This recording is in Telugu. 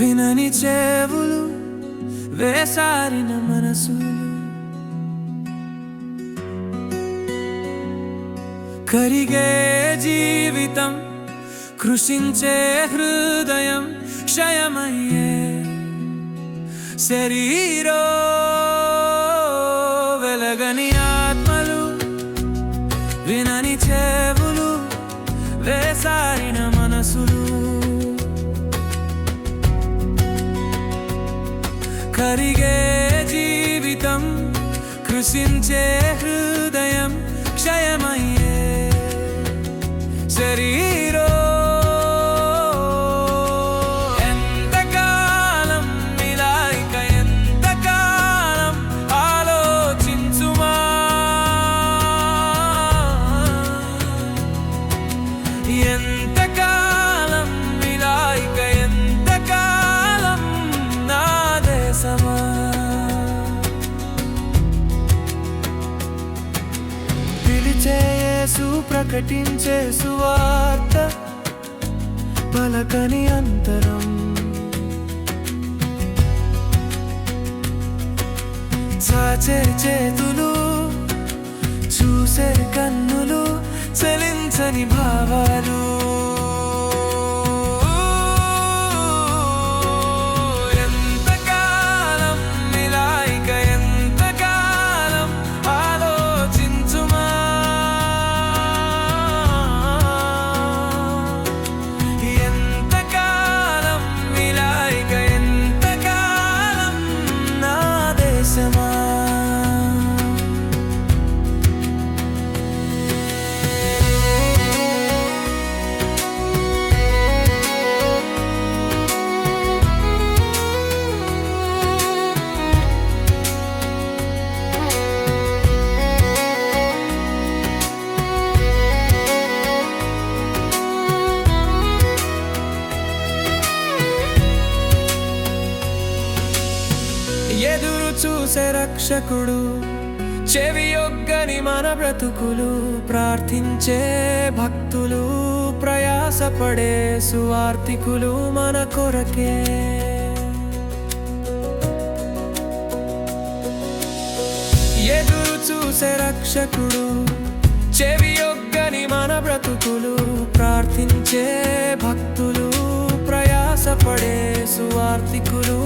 వినని చెవులు వేసారిన మనసులు కరిగే జీవితం కృషించే హృదయం క్షయమయ్యే శరీరో వెలగని ఆత్మలు వినని చెవులు వేసారిన కరిగే జీవితం కృషించే హృదయం పిలిచే యేసు ప్రకటించే సువార్త పలకని అంతరం. చాచే చేతులు ఎదురు చూసే రక్షకుడు చెవి యొగ్గని మన బ్రతుకులు ప్రార్థించే భక్తులు ప్రయాసపడే సువార్థికులు మన కొరకే. ఎదురు చూసే రక్షకుడు చెవి యొగ్గని మన బ్రతుకులు ప్రార్థించే భక్తులు ప్రయాసపడే సువార్థికులు